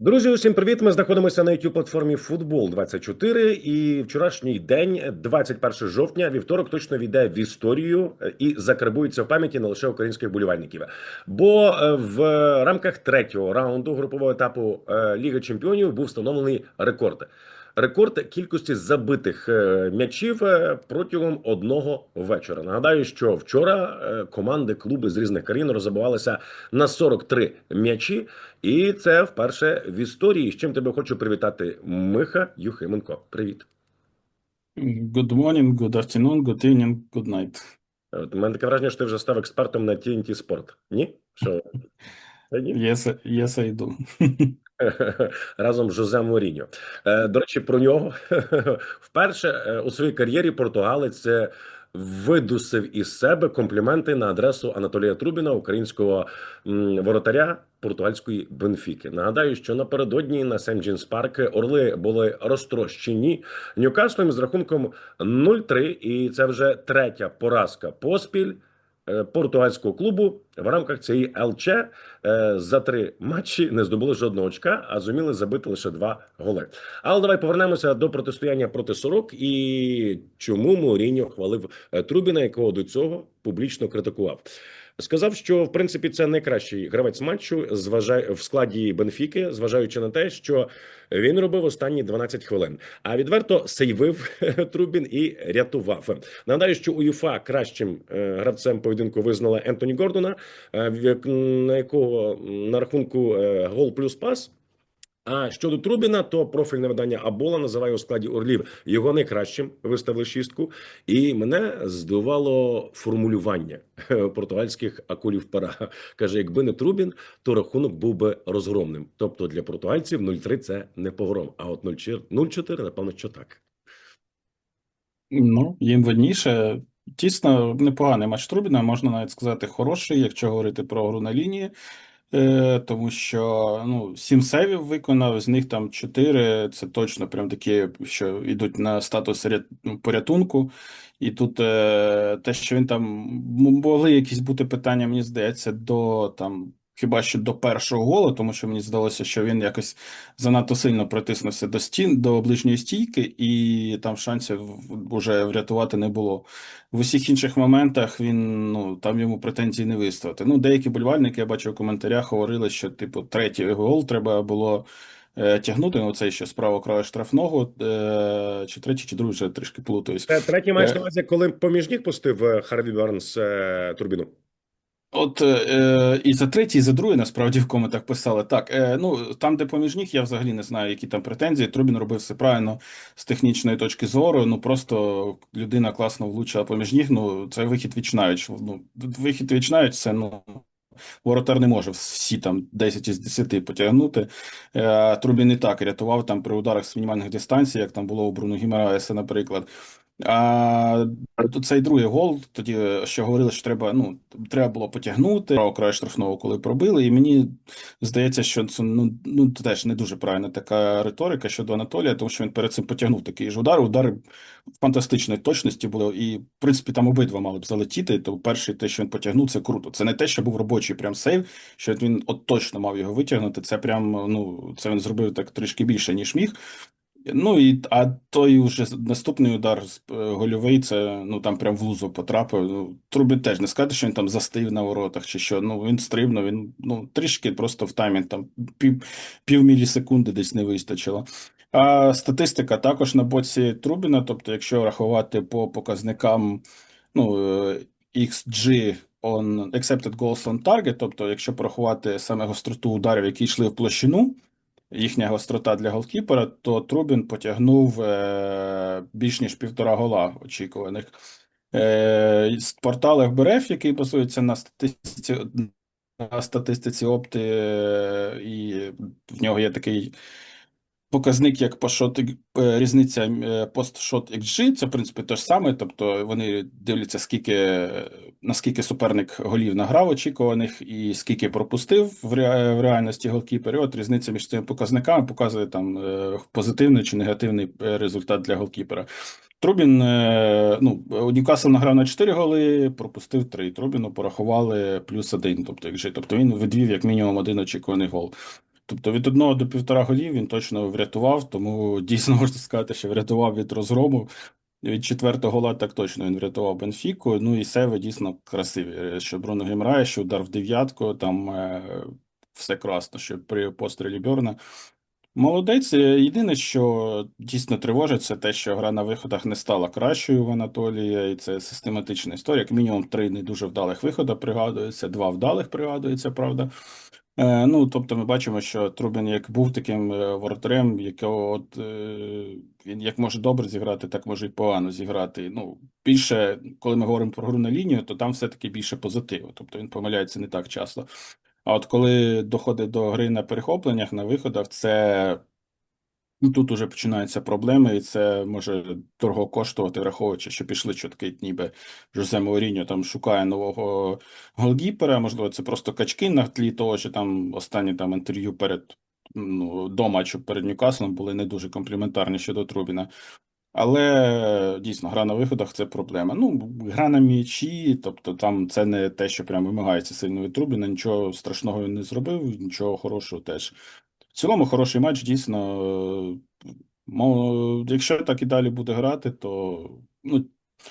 Друзі, усім привіт! Ми знаходимося на youtube платформі Футбол 24 і вчорашній день, 21 жовтня, вівторок, точно війде в історію е, і закарбується в пам'яті не лише українських болівальників. Бо е, в рамках третього раунду групового етапу е, Ліги Чемпіонів був встановлений рекорд. Рекорд кількості забитих е, м'ячів е, протягом одного вечора. Нагадаю, що вчора е, команди, клуби з різних країн розбивалися на 43 м'ячі, і це вперше в історії. З чим тебе хочу привітати, Миха Юхименко. Привіт. Good morning, good afternoon, good evening, good night. От у мене таке враження, що ти вже став експертом на TNT Sport. Ні? Що? Ні? Yes, yes, I do. разом з Жозе Моріньо. Е, До речі, про нього вперше е, у своїй кар'єрі португалець е, видусив із себе компліменти на адресу Анатолія Трубіна, українського воротаря португальської Бенфіки. Нагадаю, що напередодні на Сен Джінс Парк Орли були розтрощені Ньюкаслом з рахунком 0-3, і це вже третя поразка поспіль португальського клубу в рамках цієї ЛЧ е, за три матчі не здобули жодного очка, а зуміли забити лише два голи. Але давай повернемося до протистояння проти сорок і чому Моріньо хвалив е, Трубіна, якого до цього публічно критикував. Сказав, що в принципі це найкращий гравець матчу, зважає в складі Бенфіки, зважаючи на те, що він робив останні 12 хвилин. А відверто сейвив Трубін і рятував. Нагадаю, що УЄФА кращим е, гравцем поєдинку визнала Ентоні Гордона, е, на якого на рахунку е, гол плюс пас. А щодо Трубіна, то профільне видання Абола називає у складі Орлів його найкращим. Виставили шістку, і мене здивувало формулювання португальських акулів пера. Каже: якби не Трубін, то рахунок був би розгромним. Тобто для португальців 0-3 – це не погром. А от 0-4, 0-4, напевно, що так. Ну, їм видніше. Тісно, непоганий матч Трубіна, можна навіть сказати, хороший, якщо говорити про гру на лінії. Е, тому що ну, сім сейвів виконав, з них там чотири. Це точно прям такі, що йдуть на статус ну, порятунку. І тут е, те, що він там могли якісь бути питання, мені здається, до там. Хіба що до першого голу, тому що мені здалося, що він якось занадто сильно протиснувся до стін, до ближньої стійки, і там шансів вже врятувати не було. В усіх інших моментах він ну там йому претензій не виставити. Ну, деякі болівальники, я бачу в коментарях, говорили, що типу третій гол треба було е, тягнути. Ну, цей ще справа краю штрафного, е, чи третій, чи другий, вже трішки плутаюсь. Третій матч Е. на увазі, коли поміж ніг пустив Харві Барнс е, Турбіну. От е, і за третій, і за другий насправді в коментах писали так. Е, ну там, де поміж ніг, я взагалі не знаю, які там претензії. Трубін робив все правильно з технічної точки зору. Ну просто людина класно влучила поміж ніг. Ну це вихід вічнають. Ну вихід вічнають, це ну. Воротар не може всі там 10 із 10 потягнути. Е, Трубін і так рятував там при ударах з мінімальних дистанцій, як там було у Бруно Гімараеса, наприклад. А тут цей другий гол, тоді що говорили, що треба, ну, треба було потягнути краю штрафного, коли пробили. І мені здається, що це ну, ну теж не дуже правильна така риторика щодо Анатолія, тому що він перед цим потягнув такий ж удар. Удари фантастичної точності були, і в принципі там обидва мали б залетіти. То перший те, що він потягнув, це круто. Це не те, що був робочий прям сейв, що він от точно мав його витягнути. Це прям ну це він зробив так трішки більше, ніж міг. Ну і а той уже наступний удар е, гольовий, це ну там прям в лузу потрапив. Ну, Трубін теж не сказати, що він там застив на воротах чи що. Ну він стрибнув, він ну трішки просто в таймінг там пів, пів мілісекунди десь не вистачило. А статистика також на боці Трубіна, тобто, якщо рахувати по показникам, ну е, XG on accepted goals on target, тобто, якщо порахувати саме гостроту ударів, які йшли в площину їхня гострота для голкіпера, то Трубін потягнув е, більш ніж півтора гола очікуваних. Е, портал FBRF, який базується на статистиці, на статистиці опти, е, і в нього є такий показник, як пошот, е, різниця е, постшот XG, це в принципі те ж саме, тобто вони дивляться, скільки, наскільки суперник голів награв очікуваних і скільки пропустив в, ре, в реальності голкіпер. І от різниця між цими показниками показує там е, позитивний чи негативний результат для голкіпера. Трубін, ну, Ньюкасл награв на 4 голи, пропустив 3. Трубіну порахували плюс 1, тобто, XG. тобто він відвів як мінімум один очікуваний гол. Тобто від одного до півтора голів він точно врятував, тому дійсно можна сказати, що врятував від розгрому. Від четвертого гола так точно він врятував Бенфіку. Ну і сейви дійсно красиві. Е, Що Бруно Гімрає, що удар в дев'ятку, там е, все красно, що при пострілі Бьорна. Молодець. Е, Єдине, що дійсно тривожить, це те, що гра на виходах не стала кращою в Анатолія, і це систематична історія. Як мінімум три не дуже вдалих виходи пригадується, два вдалих пригадується, правда. Е, ну, тобто ми бачимо, що Трубін як був таким е, воротарем, якого от, е, він як може добре зіграти, так може і погано зіграти. Ну, більше, коли ми говоримо про гру на лінію, то там все-таки більше позитиву. Тобто він помиляється не так часто. А от коли доходить до гри на перехопленнях, на виходах, це ну, тут уже починаються проблеми, і це може дорого коштувати, враховуючи, що пішли чутки, ніби Жозе Мауріньо там шукає нового голкіпера. Можливо, це просто качки на тлі того, що там останні там інтерв'ю перед ну, до матчу перед Ньюкаслом були не дуже компліментарні щодо Трубіна. Але дійсно, гра на виходах це проблема. Ну, гра на м'ячі, тобто там це не те, що прям вимагається сильно від Трубіна, нічого страшного він не зробив, нічого хорошого теж. В цілому, хороший матч, дійсно. е, Якщо так і далі буде грати, то ну,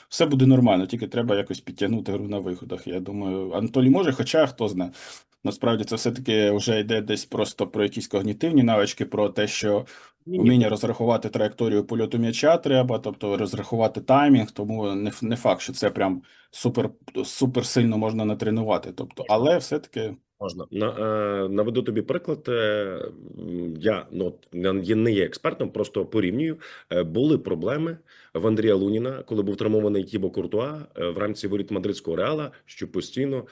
все буде нормально, тільки треба якось підтягнути гру на виходах. Я думаю, Анатолій може, хоча хто знає. Насправді це все-таки вже йде десь просто про якісь когнітивні навички, про те, що. Вміння розрахувати траєкторію польоту м'яча треба, тобто розрахувати таймінг, тому не, не факт, що це прям супер, супер сильно можна натренувати. Тобто, але все-таки Можна на е, наведу тобі приклад. Е, я ну не є- експертом, просто порівнюю. Е, були проблеми в Андрія Луніна, коли був травмований Тібо Куртуа в рамці воріт мадридського реала, що постійно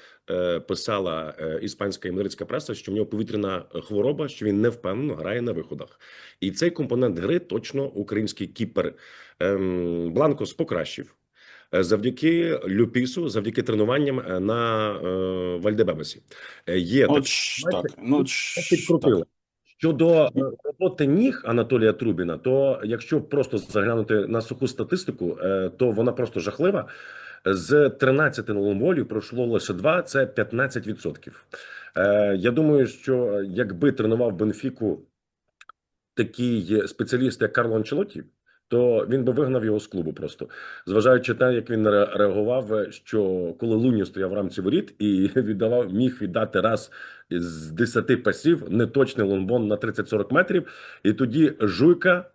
писала іспанська і мадридська преса, що в нього повітряна хвороба, що він не впевнено грає на виходах. І цей компонент гри точно український кіпер ем, Бланкос покращив. Е, Завдяки Люпісу, завдяки тренуванням е, на е, Вальдебебесі. Є от так, ну так. Щодо роботи ніг Анатолія Трубіна, то якщо просто заглянути на суху статистику, то вона просто жахлива. З 13 ломболів пройшло лише 2, це 15%. Е, Я думаю, що якби тренував Бенфіку такий спеціаліст, як Карло Анчелотті, то він би вигнав його з клубу просто. Зважаючи те, як він реагував, що коли Луні стояв в рамці воріт і віддавав, міг віддати раз з 10 пасів неточний лонбон на 30-40 метрів, і тоді жуйка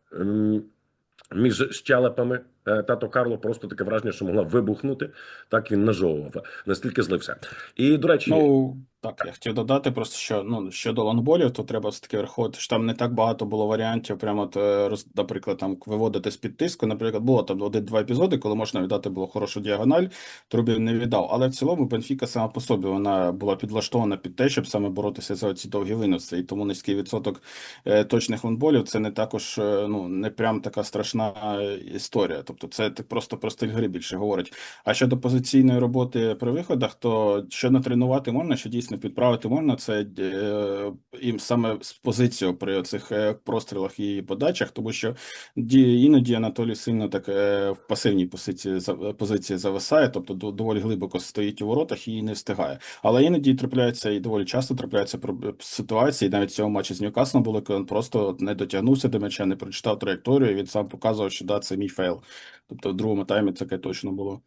між щелепами тато Карло просто таке враження, що могла вибухнути. Так він нажовував, настільки злився. І до речі, Ну, так, я хотів додати просто, що ну, щодо лонгболів, то треба все-таки враховувати, що там не так багато було варіантів, прямо, от, е, наприклад, там виводити з-під тиску. Наприклад, було там один-два епізоди, коли можна віддати було хорошу діагональ, Трубін не віддав. Але в цілому Бенфіка сама по собі вона була підлаштована під те, щоб саме боротися за ці довгі виноси. І тому низький відсоток е, точних лонгболів це не також е, ну, не прям така страшна е, історія. Тобто це просто про стиль гри більше говорить. А щодо позиційної роботи при виходах, то що натренувати можна, що дійсно підправити можна, це е, їм саме з позицією при цих прострілах і подачах, тому що ді- іноді Анатолій сильно так е, в пасивній позиції позиції зависає, тобто до- доволі глибоко стоїть у воротах і не встигає. Але іноді трапляються і доволі часто трапляються ситуації. Навіть в цьому матчі з Ньюкаслом було, коли він просто не дотягнувся до м'яча, не прочитав траєкторію. Він сам показував, що да, це мій фейл. Тобто в другому таймі таке точно було.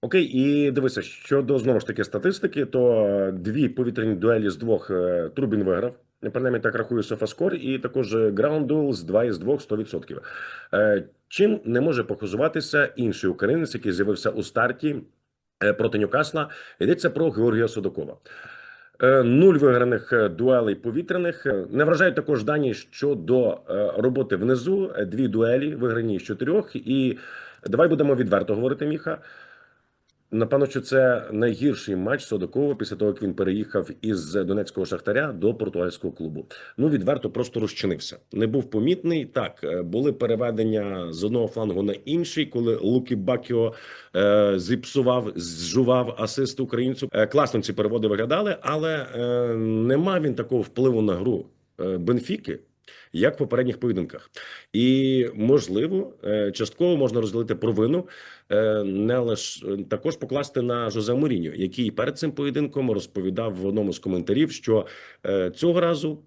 Окей, і дивися, щодо знову ж таки статистики, то е, дві повітряні дуелі з двох е, Трубін виграв. Принаймні так рахує Софаскор, і також Duel з 2 із 2 100%. Е, Чим не може похизуватися інший українець, який з'явився у старті проти Ньюкасла, йдеться про Георгія Судакова. Е, Нуль виграних е, дуелей повітряних. Е, Не вражають також дані щодо роботи внизу. Дві дуелі виграні з чотирьох. І давай будемо відверто говорити, Міха. Напевно, що це найгірший матч Содокова після того, як він переїхав із Донецького шахтаря до португальського клубу. Ну відверто просто розчинився. Не був помітний. Так е, були переведення з одного флангу на інший, коли Лукі Бакіо е, зіпсував, зжував асист українцю. Е, класно ці переводи виглядали, але е, нема він такого впливу на гру е, Бенфіки. Як в попередніх поєдинках, і можливо, е, частково можна розділити провину е, не лише також покласти на Жозе Моріньо, який перед цим поєдинком розповідав в одному з коментарів, що е, цього разу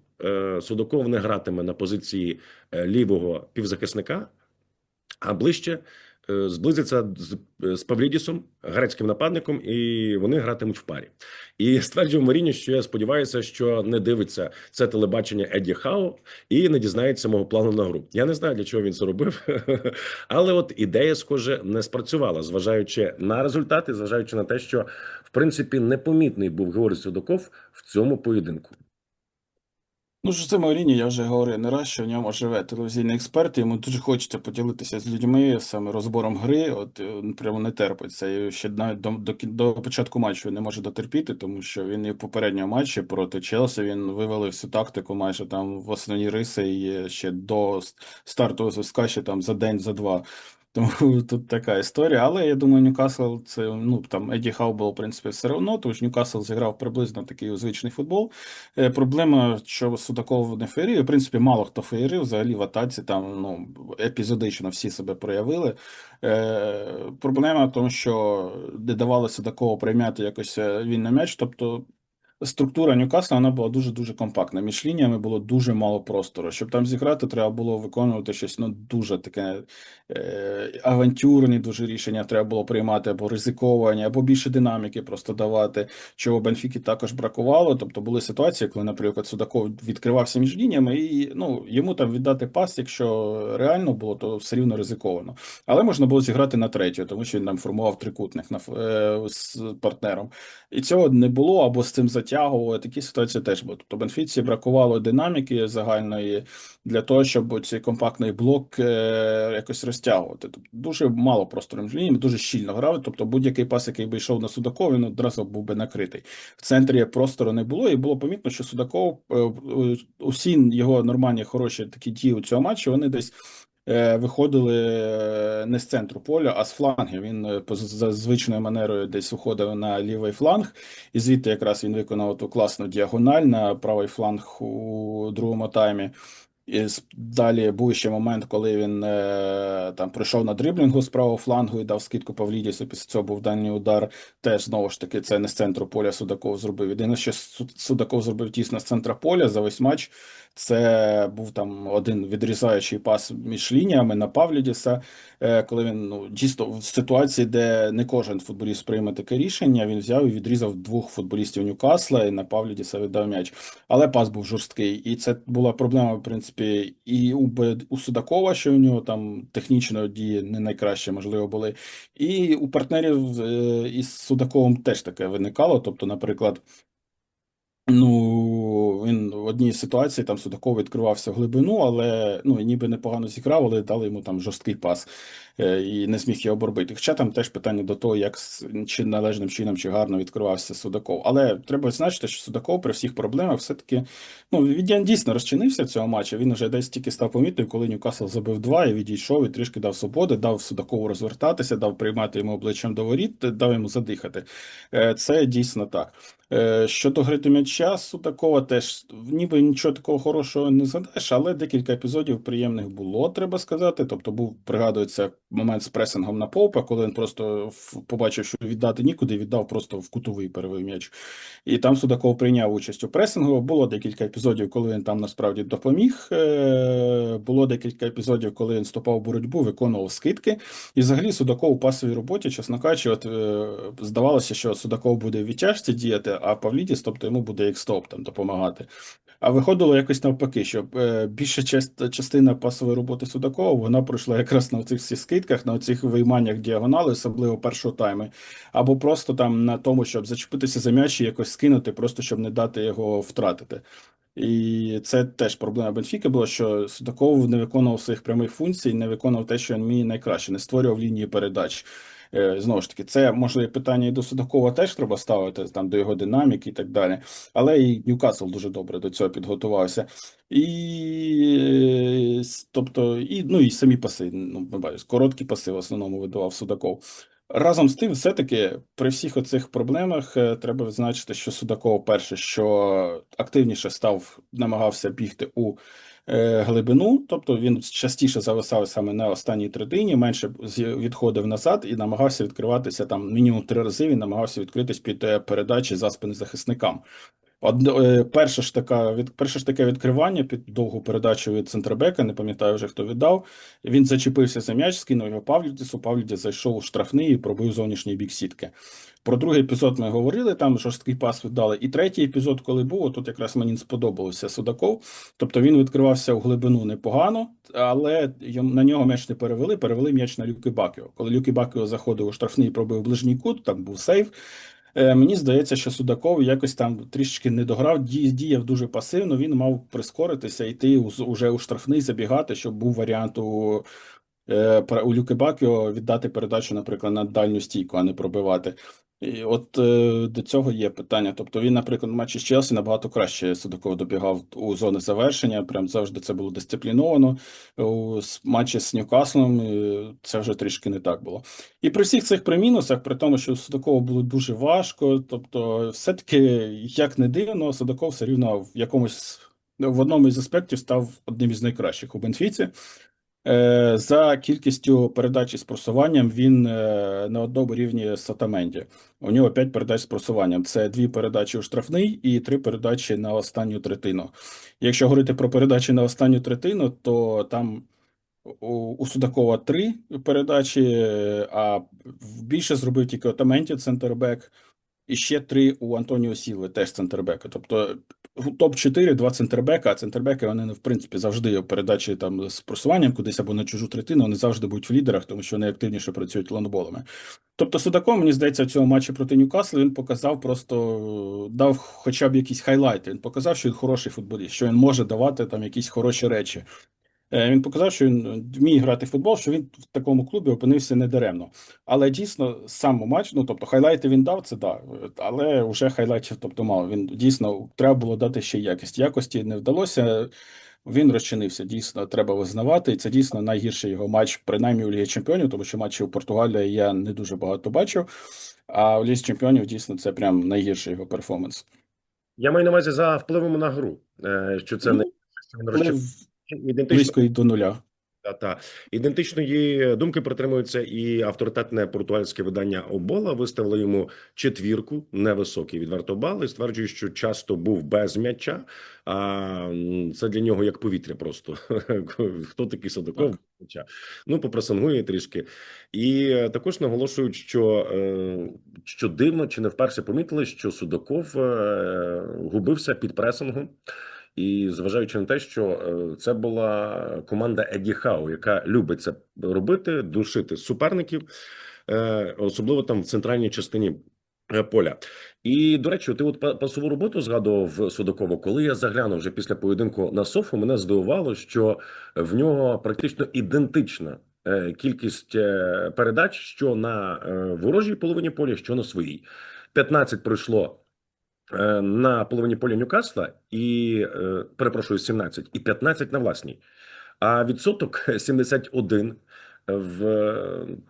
Судаков не гратиме на позиції лівого півзахисника, а ближче зблизиться з, з Павлідісом, грецьким нападником, і вони гратимуть в парі. І стверджував Маріні, що я сподіваюся, що не дивиться це телебачення Еді Хау і не дізнається мого плану на гру. Я не знаю, для чого він це робив, але от ідея, схоже, не спрацювала, зважаючи на результати, зважаючи на те, що в принципі непомітний був Георгій Судаков в цьому поєдинку. Ну, Жозе Мауріні, я вже говорив не раз, що в ньому живе телевізійний експерт, йому дуже хочеться поділитися з людьми саме розбором гри. От е, він прямо не терпиться. І ще навіть до, до, до початку матчу не може дотерпіти, тому що він і в попередньому матчі проти Челсі він вивели всю тактику майже там в основні риси і ще до с- стартового зв'язка, ще там за день, за два. Тому тут така історія. Але я думаю, Ньюкасл це ну там Еді Хау було в принципі все одно, тому що Ньюкасл зіграв приблизно такий звичний футбол. Е, Проблема, що Судаков не феєрів, в принципі, мало хто феєрив, взагалі в атаці там ну, епізодично всі себе проявили. Е, Проблема в тому, що не давали Судакову прийняти якось е, вільний м'яч, тобто. Структура Ньюкасла вона була дуже-дуже компактна. Між лініями було дуже мало простору. Щоб там зіграти, треба було виконувати щось ну, дуже таке е, авантюрні дуже рішення треба було приймати, або ризиковані, або більше динаміки просто давати, чого Бенфіки також бракувало. Тобто були ситуації, коли, наприклад, Судаков відкривався між лініями, і ну, йому там віддати пас, якщо реально було, то все рівно ризиковано. Але можна було зіграти на третю, тому що він там формував трикутник на, е, з партнером. І цього не було, або з цим затягували. Такі ситуації теж були. Тобто Бенфіці бракувало динаміки загальної для того, щоб цей компактний блок е, якось розтягувати. Тобто дуже мало простору між лініями, дуже щільно грали. Тобто будь-який пас, який би йшов на Судакова, він одразу був би накритий. В центрі простору не було, і було помітно, що Судаков е, усі його нормальні хороші такі дії у цього матчу, вони десь. Е, Виходили е, не з центру поля, а з флангів. Він е, за звичною манерою десь уходив на лівий фланг, і звідти якраз він виконав ту класну діагональ на правий фланг у другому таймі. І далі був ще момент, коли він е, там пройшов на дриблінгу з правого флангу і дав скидку Павлідісу. Після цього був дальній удар. Теж знову ж таки, це не з центру поля Судаков зробив. Єдине, що Судаков зробив тісно з центра поля за весь матч. Це був там один відрізаючий пас між лініями на Павлідіса, е, коли він ну дійсно в ситуації, де не кожен футболіст прийме таке рішення, він взяв і відрізав двох футболістів Ньюкасла і на Павлідіса віддав м'яч. Але пас був жорсткий, і це була проблема, в принципі, і у, у Судакова, що у нього там технічно дії не найкраще, можливо, були. І у партнерів е, із Судаковим теж таке виникало. Тобто, наприклад, Ну, він в одній ситуації там Судаков відкривався в глибину, але ну, ніби непогано зіграв, але дали йому там жорсткий пас і не зміг його обробити. Хоча там теж питання до того, як чи належним чином, чи гарно відкривався Судаков. Але треба відзначити, що Судаков при всіх проблемах все-таки ну, він дійсно розчинився в цьому матчі. Він вже десь тільки став помітним, коли Ньюкасл забив два і відійшов, і трішки дав свободи, дав Судакову розвертатися, дав приймати йому обличчям до воріт, дав йому задихати. Е, Це дійсно так. Е, Щодо гри до м'яча, Судакова теж ніби нічого такого хорошого не згадаєш, але декілька епізодів приємних було, треба сказати. Тобто був, пригадується, момент з пресингом на Поупа, коли він просто побачив, що віддати нікуди, віддав просто в кутовий перевив м'яч. І там Судаков прийняв участь у пресингу. Було декілька епізодів, коли він там насправді допоміг. Е, Було декілька епізодів, коли він стопав в боротьбу, виконував скидки. І взагалі Судаков у пасовій роботі, чесно кажучи, от е, здавалося, що Судаков буде в відтяжці діяти, а Павлідіс, тобто йому буде як стоп там допомагати. А виходило якось навпаки, що е, більша частина пасової роботи Судакова вона пройшла якраз на цих всіх скидках, на цих вийманнях діагонали, особливо першого тайми, або просто там на тому, щоб зачепитися за м'яч і якось скинути, просто щоб не дати його втратити. І це теж проблема Бенфіки була, що Судаков не виконував своїх прямих функцій, не виконував те, що він вміє найкраще, не створював лінії передач. Е, Знову ж таки, це можливо питання і до Судакова теж треба ставити там до його динаміки і так далі. Але і Ньюкасл дуже добре до цього підготувався. І тобто, і ну і самі паси. Ну, бачимо, короткі паси в основному видавав Судаков. Разом з тим, все-таки при всіх оцих проблемах е, треба відзначити, що Судаков перше, що активніше став, намагався бігти у глибину, тобто він частіше зависав саме на останній третині, менше відходив назад і намагався відкриватися там мінімум три рази. Він намагався відкритись під е, передачі за спини захисникам. Од, е, перша ж така від перше ж таке відкривання під довгу передачу від центрбека, не пам'ятаю вже хто віддав. Він зачепився за м'яч, скинув його Павлідісу. Павлідіс зайшов у штрафний і пробив зовнішній бік сітки. Про другий епізод ми говорили, там жорсткий пас віддали. І третій епізод, коли був, тут якраз мені сподобався Судаков. Тобто він відкривався в глибину непогано, але на нього м'яч не перевели, перевели м'яч на Люки Бакіо. Коли Люки Бакіо заходив у штрафний і пробив ближній кут, там був сейв. Е, Мені здається, що Судаков якось там трішки не дограв, ді- діяв дуже пасивно. Він мав прискоритися, йти уже у штрафний, забігати, щоб був варіант у, е, у Люки Бакіо віддати передачу, наприклад, на дальню стійку, а не пробивати. І от е, до цього є питання. Тобто він, наприклад, в матчі з Челсі набагато краще Судаков добігав у зони завершення. Прям завжди це було дисципліновано. У матчі з Ньюкаслом е, це вже трішки не так було. І при всіх цих примінусах, при тому, що Судакова було дуже важко, тобто, все-таки, як не дивно, Судаков все рівно в якомусь в одному із аспектів став одним із найкращих у Бенфіці. Е, За кількістю передач із просуванням він е, на одному рівні з Сатаменді. У нього 5 передач з просуванням. Це дві передачі у штрафний і три передачі на останню третину. Якщо говорити про передачі на останню третину, то там у, Судакова три передачі, а більше зробив тільки Отаменті, центрбек, і ще три у Антоніо Сілви, теж центрбека. Тобто топ-4, два центрбека, а центрбеки вони ну, в принципі завжди в передачі там з просуванням кудись або на чужу третину, вони завжди будуть в лідерах, тому що вони активніше працюють лонгболами. Тобто Судаком, мені здається, в цьому матчі проти Ньюкасла він показав просто дав хоча б якісь хайлайти. Він показав, що він хороший футболіст, що він може давати там якісь хороші речі. Е, Він показав, що він вміє грати в футбол, що він в такому клубі опинився недаремно. Але дійсно сам матч, ну тобто хайлайти він дав, це да, але вже хайлайтів тобто мало. Він дійсно треба було дати ще якість. Якості не вдалося. Він розчинився. Дійсно, треба визнавати. І це дійсно найгірший його матч, принаймні у Лігі Чемпіонів, тому що матчів у Португалії я не дуже багато бачив. А у Лізі Чемпіонів дійсно це прям найгірший його перформанс. Я маю на увазі за впливом на гру, е, що це не він Але розчав- ідентично близько і до нуля. Та, та. Ідентичної думки притримується і авторитетне португальське видання Обола виставило йому четвірку, невисокий відверто бал, і стверджує, що часто був без м'яча. А це для нього як повітря просто. Хто такий Садоков? Так. Ну, попресингує трішки. І е, також наголошують, що, е, що дивно, чи не вперше помітили, що Судаков е, губився під пресингом. І зважаючи на те, що е, це була команда Еді Хау, яка любить це робити, душити суперників, е, особливо там в центральній частині е, поля. І до речі, ти от пасову роботу згадував Судакова. Коли я заглянув вже після поєдинку на софу, мене здивувало, що в нього практично ідентична кількість передач, що на ворожій половині поля, що на своїй. 15 пройшло на половині поля Ньюкасла і е, перепрошую 17, і 15 на власній. А відсоток 71 в, в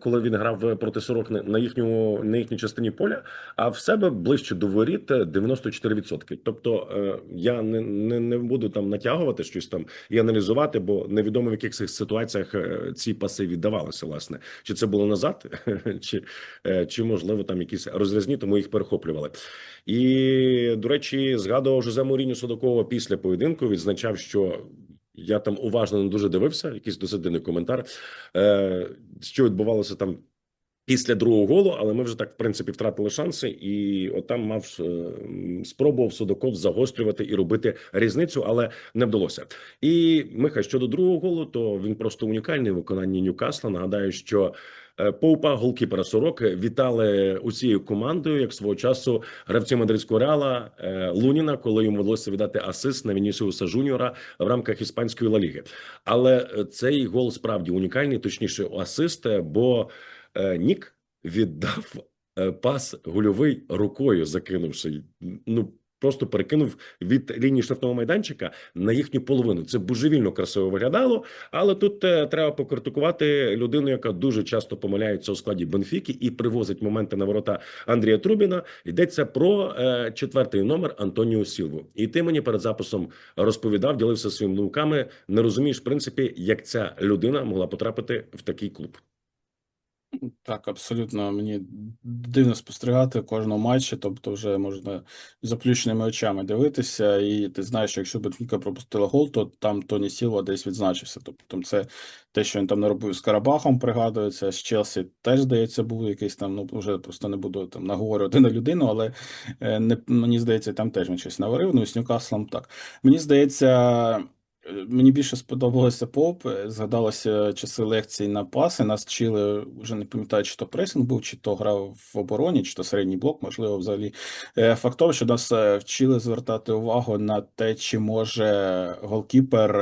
коли він грав проти сорок на- їхньому на їхній частині поля, а в себе ближче до воріт е, 94%. Тобто е, я не, не, не буду там натягувати щось там і аналізувати, бо невідомо в яких цих ситуаціях е, ці паси віддавалися. Власне, чи це було назад, чи, е, чи можливо там якісь розрізні, тому їх перехоплювали. І до речі, згадував Жозе Моріню Судакова після поєдинку. Відзначав, що я там уважно не дуже дивився. Якийсь досить дивний коментар, е, що відбувалося там. Після другого голу, але ми вже так в принципі втратили шанси, і отам мав е, спробував Судаков загострювати і робити різницю, але не вдалося. І Миха щодо другого голу, то він просто унікальний в виконанні Ньюкасла. Нагадаю, що Поупа, голкіпера Сорок, вітали усією командою, як свого часу гравці мадридського реала е, Луніна, коли йому вдалося віддати асист на Вінісіуса Жуніора в рамках іспанської Ла Ліги. Але е, цей гол справді унікальний, точніше, асист, е, бо е, Нік віддав е, пас гольовий рукою, закинувши. Ну просто перекинув від лінії штрафного майданчика на їхню половину. Це божевільно красиво виглядало. Але тут е, треба покритикувати людину, яка дуже часто помиляється у складі Бенфіки і привозить моменти на ворота Андрія Трубіна. Йдеться про е, четвертий номер Антоніо Сілву. І ти мені перед записом розповідав, ділився своїми думками. Не розумієш, в принципі, як ця людина могла потрапити в такий клуб. Так, абсолютно мені дивно спостерігати кожного матчі, тобто вже можна заплющеними очами дивитися, і ти знаєш, що якщо Бенфіка пропустила гол, то там Тоні Сілва десь відзначився. Тобто це те, що він там наробив з Карабахом, пригадується, з Челсі теж, здається, був якийсь там, ну вже просто не буду там наговорювати на людину, але е, не, мені здається, там теж він щось наварив, ну з Ньюкаслом так. Мені здається. Е, Мені більше сподобалося поп. е, Згадалося часи лекцій на паси. Нас вчили, вже не пам'ятаю, чи то пресинг був, чи то грав в обороні, чи то середній блок, можливо, взагалі. Е, Факт того, що нас вчили звертати увагу на те, чи може голкіпер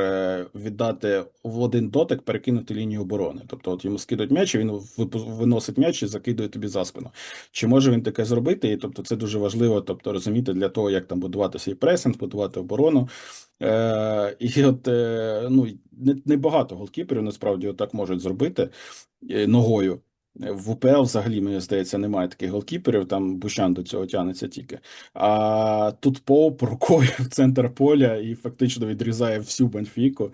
віддати в один дотик, перекинути лінію оборони. Тобто, от йому скидуть м'яч, він виносить м'яч і закидує тобі за спину. Чи може він таке зробити? І тобто, це дуже важливо, тобто розуміти для того, як там будувати свій пресинг, будувати оборону. Е, і от е, ну, не, не голкіперів насправді так можуть зробити е, ногою. В УПЛ взагалі, мені здається, немає таких голкіперів, там Бущан до цього тягнеться тільки. А тут Поуп рукою в центр поля і фактично відрізає всю Бенфіку.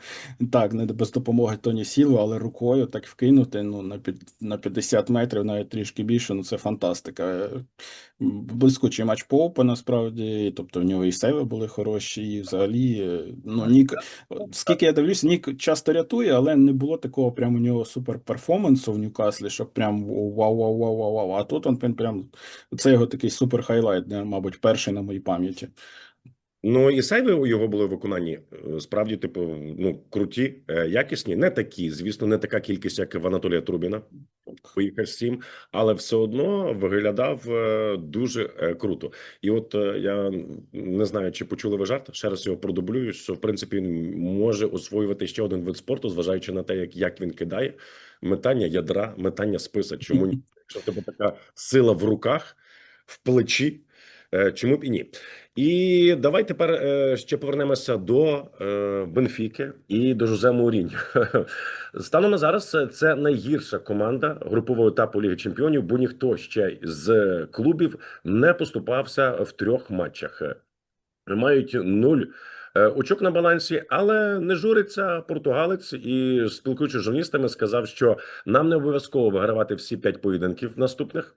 Так, не без допомоги Тоні Сілва, але рукою так вкинути ну, на, на 50 метрів, навіть трішки більше, ну це фантастика. Блискучий матч Поупа, насправді, тобто в нього і сейви були хороші, і взагалі, е, ну, Нік, скільки я дивлюся, Нік часто рятує, але не було такого прям у нього супер перформансу в Ньюкаслі, щоб прям вау-вау-вау-вау-вау. А тут він прям це його такий супер хайлайт, мабуть, перший на моїй пам'яті. Ну і сейви у його були в виконанні е, справді, типу, ну круті, е, якісні, не такі, звісно, не така кількість, як в Анатолія Трубіна. Поїхав сім, але все одно виглядав е, дуже круто. І от я не знаю, чи почули ви жарт. Ще раз його продублюю. Що в принципі він може освоювати ще один вид спорту, зважаючи на те, як, як він кидає метання ядра, метання списа. Чому ні? Якщо в тебе така сила в руках, в плечі, е, чому б і ні? І давай тепер е, ще повернемося до е, Бенфіки і до Жозе Мауріньо. Станом на зараз це- найгірша команда групового етапу Ліги Чемпіонів, бо ніхто ще з клубів не поступався в трьох матчах. Мають нуль очок на балансі, але не журиться португалець і спілкуючись з журналістами, сказав, що нам не обов'язково вигравати всі п'ять поєдинків наступних,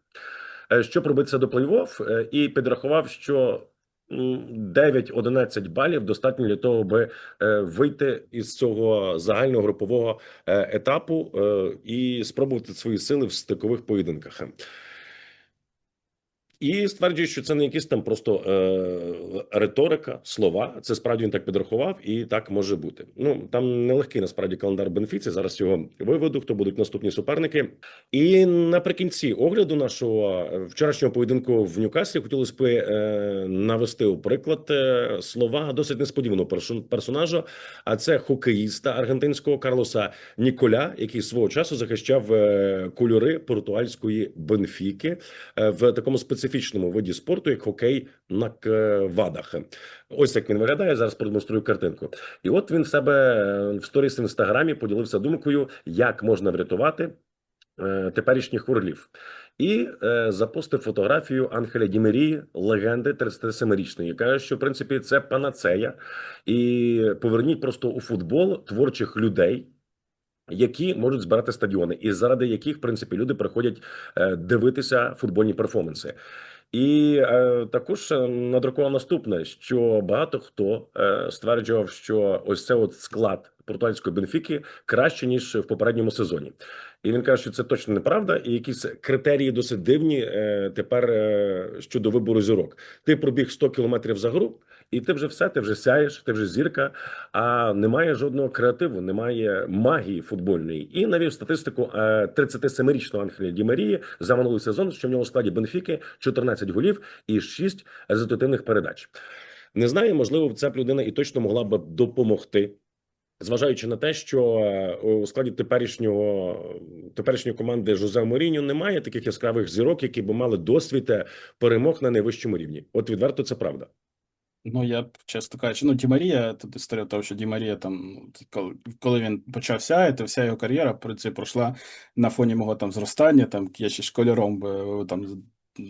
е, щоб пробитися до плей-офф, е, і підрахував, що м, 9-11 балів достатньо для того, аби е, вийти із цього загального групового е, етапу е, і спробувати свої сили в стикових поєдинках. І стверджує, що це не якісь там просто е, риторика, слова. Це справді він так підрахував, і так може бути. Ну там нелегкий насправді календар Бенфіці. Зараз його виведу. Хто будуть наступні суперники? І наприкінці огляду нашого е, вчорашнього поєдинку в Ньюкаслі хотілося б е, навести у приклад е, слова досить несподіваного персонажа. А це хокеїста аргентинського Карлоса Ніколя, який свого часу захищав е, кольори португальської Бенфіки е, в такому специфічному виді спорту, як хокей на квадах. Ось як він виглядає. Зараз продемонструю картинку. І от він в себе е, в сторіс в інстаграмі поділився думкою, як можна врятувати е, теперішніх орлів. І е, запостив фотографію Анхеля Дімерії, легенди 37-річної. Каже, що в принципі це панацея, і поверніть просто у футбол творчих людей. Які можуть збирати стадіони, і заради яких в принципі люди приходять е, дивитися футбольні перформанси, і е, також е, надрукував наступне, що багато хто е, стверджував, що ось це от склад португальської Бенфіки краще ніж в попередньому сезоні. І він каже, що це точно неправда, і якісь критерії досить дивні е, тепер е, щодо вибору зірок. Ти пробіг 100 кілометрів за гру, і ти вже все, ти вже сяєш, ти вже зірка. А немає жодного креативу, немає магії футбольної. І навів статистику е, 37-річного Анхеля Ді Марії за минулий сезон, що в нього у складі Бенфіки 14 голів і 6 результативних передач. Не знаю, можливо, ця б людина і точно могла б допомогти. Зважаючи на те, що е, у складі теперішнього теперішньої команди Жозе Моріньо немає таких яскравих зірок, які б мали досвід е, перемог на найвищому рівні. От відверто це правда. Ну, я б, чесно кажучи, ну, Ді Марія, тут історія того, що Ді Марія там, коли, він почав сяяти, вся його кар'єра про це пройшла на фоні мого там зростання, там я ще школяром би, там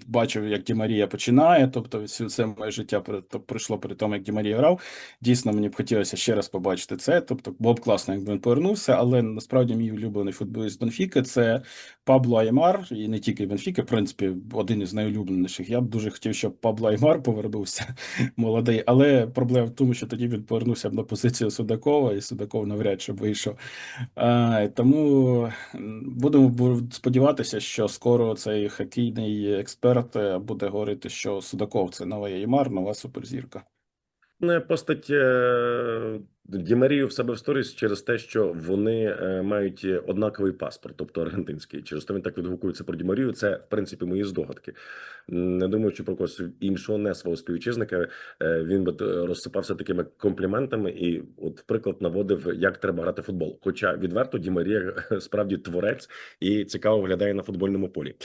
бачив, як Ді Марія починає. Тобто, все, моє життя пройшло при тому, як Ді Марія грав. Дійсно, мені б хотілося ще раз побачити це. Тобто, було б класно, якби він повернувся. Але насправді мій улюблений футболіст Бенфіки це Пабло Аймар, і не тільки Бенфіки, в принципі, один із найулюбленіших. Я б дуже хотів, щоб Пабло Аймар повернувся молодий. Але проблема в тому, що тоді він повернувся б на позицію Судакова, і Судаков навряд чи б вийшов. А, тому будемо сподіватися, що скоро цей хокейний експерт е, буде говорити, що Судаков це новий Аймар, нова суперзірка. Не постать е, Ді Марію в себе в сторіс через те, що вони е, мають однаковий паспорт, тобто аргентинський. Через то він так відгукується про Ді Марію. Це в принципі мої здогадки. Не думаю, що про когось іншого не свого співвітчизника е, він би розсипався такими компліментами і, от, приклад наводив, як треба грати футбол. Хоча відверто Ді Марія справді творець і цікаво виглядає на футбольному полі.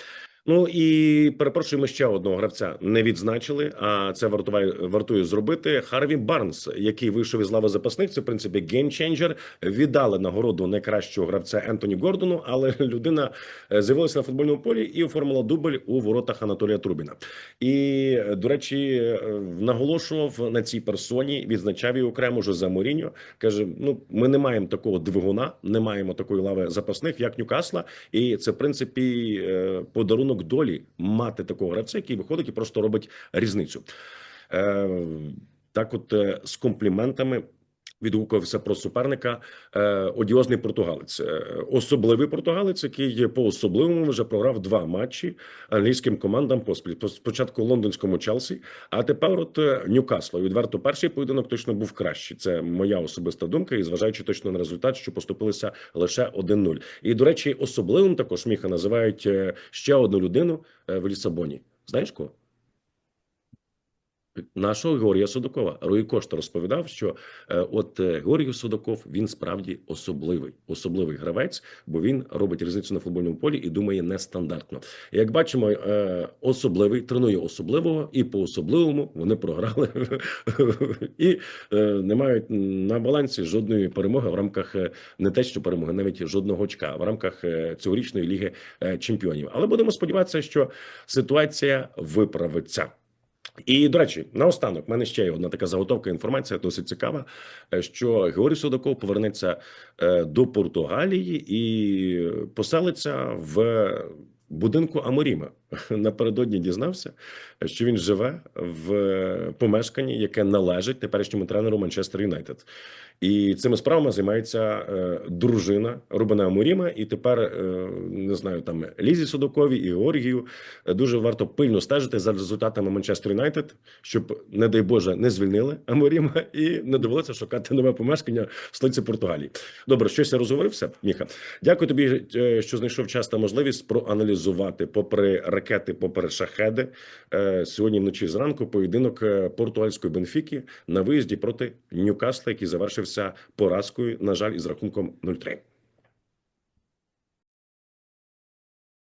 Ну і перепрошуємо ще одного гравця не відзначили. А це вартуває вартує зробити. Харві Барнс, який вийшов із лави запасних. Це в принципі геймченджер. Віддали нагороду найкращого гравця Ентоні Гордону, але людина е, з'явилася на футбольному полі і оформила дубль у воротах Анатолія Трубіна. І е, до речі, е, наголошував на цій персоні, відзначав її окремо Жозе Моріньо. каже: Ну, ми не маємо такого двигуна, не маємо такої лави запасних, як Ньюкасла. І це в принципі е, подарунок долі мати такого гравця, який виходить і просто робить різницю. Е, Так, от е, з компліментами. Відгукувався про суперника е, одіозний португалець, е, особливий португалець, який по особливому вже програв два матчі англійським командам поспіль. Пос- Спочатку лондонському Челсі, а тепер от е, Ньюкаслу. Відверто перший поєдинок точно був кращий. Це моя особиста думка, і зважаючи точно на результат, що поступилися лише 1-0. І до речі, особливим також міха називають ще одну людину в Лісабоні. Знаєш кого? Нашого Георгія Судакова Руї Кошта розповідав, що е, от е, Георгій Судаков він справді особливий, особливий гравець, бо він робить різницю на футбольному полі і думає нестандартно. Як бачимо, е, особливий тренує особливого, і по особливому вони програли і не мають на балансі жодної перемоги в рамках не те, що перемоги, навіть жодного очка в рамках цьогорічної ліги чемпіонів. Але будемо сподіватися, що ситуація виправиться. І до речі, наостанок, в мене ще є одна така заготовка інформація, досить цікава, е, що Георгій Судаков повернеться е, до Португалії і поселиться в будинку Аморіма. Напередодні дізнався, що він живе в помешканні, яке належить теперішньому тренеру Манчестер Юнайтед. І цими справами займається е, дружина Рубена Аморіма. І тепер е, не знаю, там Лізі Судакові і Георгію е, дуже варто пильно стежити за результатами Манчестер Юнайтед, щоб, не дай Боже, не звільнили Аморіма і не довелося шукати нове помешкання в столиці Португалії. Добре, щось я розговорився, Міха. Дякую тобі, е, що знайшов час та можливість проаналізувати, попри ракети, попри шахеди. е, Сьогодні вночі зранку поєдинок е, португальської Бенфіки на виїзді проти Ньюкасла, який завершився поразкою, на жаль, із рахунком 0-3.